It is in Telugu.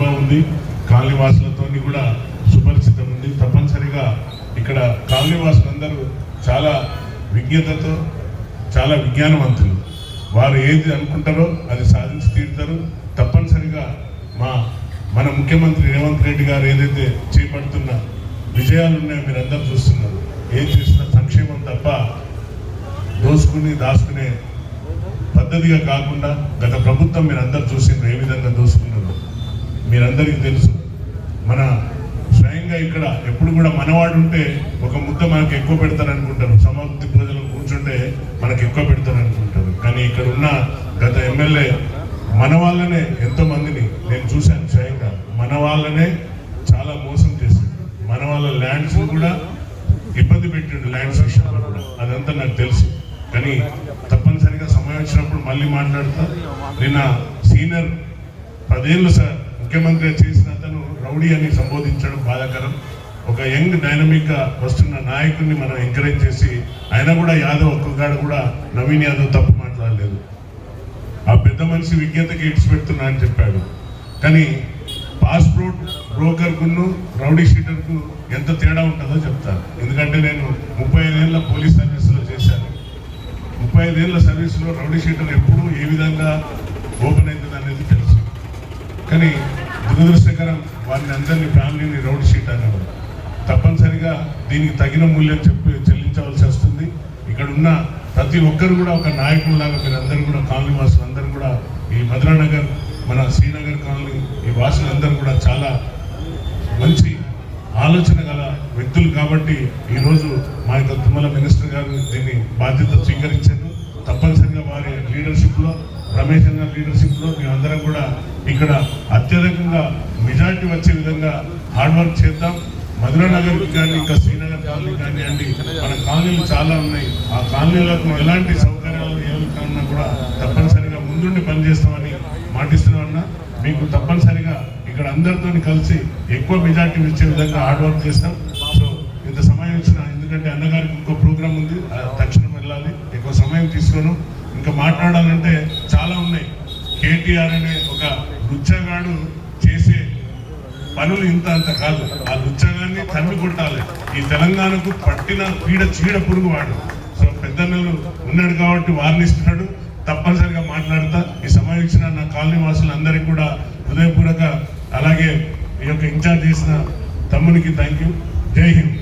అనుభవం ఉంది. కాలనీవాసులతో కూడా సుపరిచితం ఉంది. తప్పనిసరిగా ఇక్కడ కాలనీవాసులందరూ చాలా విజ్ఞతతో చాలా విజ్ఞానవంతులు. వారు ఏది అనుకుంటారో అది సాధించి తీరుతారు. తప్పనిసరిగా మా మన ముఖ్యమంత్రి రేవంత్ రెడ్డి గారు ఏదైతే చేపడుతున్న విజయాలు ఉన్నాయో మీరు అందరూ చూస్తున్నారు. ఏం చేసిన సంక్షేమం తప్ప దోసుకుని దాచుకునే పద్ధతిగా కాకుండా గత ప్రభుత్వం మీరు అందరు చూసిండ్రు ఏ విధంగా దోసుకున్నారు. మీరందరికీ తెలుసు. మన స్వయంగా ఇక్కడ ఎప్పుడు కూడా మనవాడు ఉంటే ఒక ముద్ద మనకు ఎక్కువ పెడతారు అనుకుంటారు సమాప్తి ప్రజలు కూర్చుంటే మనకు ఎక్కువ పెడతారు అనుకుంటారు కానీ ఇక్కడ ఉన్న గత ఎమ్మెల్యే మన వాళ్ళనే ఎంతో మందిని నేను చూశాను స్వయంగా. మన వాళ్ళనే చాలా మోసం చేశాడు మన వాళ్ళ ల్యాండ్స్ కూడా ఇబ్బంది పెట్టిండు ల్యాండ్స్ విషయంలో కూడా. అదంతా నాకు తెలుసు. కానీ తప్పనిసరిగా సమయం వచ్చినప్పుడు మళ్ళీ మాట్లాడతా. నిన్న సీనియర్ పదేళ్ళు సార్ ముఖ్యమంత్రి చేసిన అతను రౌడీ అని సంబోధించడం బాధాకరం. ఒక యంగ్ డైనమిక్గా వస్తున్న నాయకుడిని మనం ఎంకరేజ్ చేసి ఆయన కూడా యాదవ్ ఒక్కగాడు కూడా నవీన్ యాదవ్ తప్పు మాట్లాడలేదు. ఆ పెద్ద మనిషి విజ్ఞతకి ఇడిచిపెడుతున్నా అని చెప్పాడు. కానీ పాస్పోర్ట్ బ్రోకర్కును రౌడీ షీటర్కు ఎంత తేడా ఉంటుందో చెప్తాను ఎందుకంటే నేను ముప్పై ఐదేళ్ళ పోలీస్ సర్వీస్లో చేశాను. ముప్పై ఐదేళ్ళ సర్వీస్లో రౌడీ షీటర్ ఎప్పుడు ఏ విధంగా ఓపెన్ అవుతుంది అనేది తెలుసు. కానీ దురదృష్టకరం వారిని అందరినీ ఫ్యామిలీని రోడ్ షీట్ అనేవారు తప్పనిసరిగా దీనికి తగిన మూల్యం చెప్పి చెల్లించవలసి వస్తుంది. ఇక్కడ ఉన్న ప్రతి ఒక్కరు కూడా ఒక నాయకుడిలాగా మీరు కూడా కాలనీ వాసులు అందరూ కూడా ఈ మధురానగర్ మన శ్రీనగర్ కాలనీ ఈ వాసులందరూ కూడా చాలా మంచి ఆలోచన గల వ్యక్తులు కాబట్టి ఈరోజు మా యొక్క తుమ్మల మినిస్టర్ గారు దీన్ని బాధ్యత స్వీకరించి రమేష్ అన్న లీడర్షిప్లో మేమందరం కూడా ఇక్కడ అత్యధికంగా మెజార్టీ వచ్చే విధంగా హార్డ్ వర్క్ చేద్దాం. మధురా నగర్కి కానీ ఇంకా శ్రీనగర్ కాలనీ కానీ అండి మన కాలనీలు చాలా ఉన్నాయి. ఆ కాలనీలకు ఎలాంటి సౌకర్యాలు ఏమైనా కూడా తప్పనిసరిగా ముందుండి పనిచేస్తామని మాటిస్తున్నామన్నా మీకు తప్పనిసరిగా ఇక్కడ అందరితో కలిసి ఎక్కువ మెజార్టీ ఇచ్చే విధంగా హార్డ్ వర్క్ చేస్తాం. సో ఇంత సమయం ఇచ్చిన ఎందుకంటే అన్నగారికి ఇంకో ప్రోగ్రామ్ ఉంది తక్షణం వెళ్ళాలి. ఎక్కువ సమయం తీసుకోను. ఇంకా మాట్లాడాలంటే చాలా ఉన్నాయి. కేటీఆర్ అనే ఒక రుచ్చగాడు చేసే పనులు ఇంత అంత కాదు. ఆ లుచ్చగాన్ని తన్ను కొట్టాలి. ఈ తెలంగాణకు పట్టిన పీడ చీడ పురుగు వాడు. సో పెద్దన్నలు ఉన్నాడు కాబట్టి వార్నిస్తున్నాడు. తప్పనిసరిగా మాట్లాడతా. ఈ సమావేశం నా కాలనీ వాసులందరికీ కూడా హృదయపూర్వక అలాగే ఈ యొక్క ఇన్ఛార్జ్ చేసిన తమ్మునికి థ్యాంక్ యూ జై హింద్.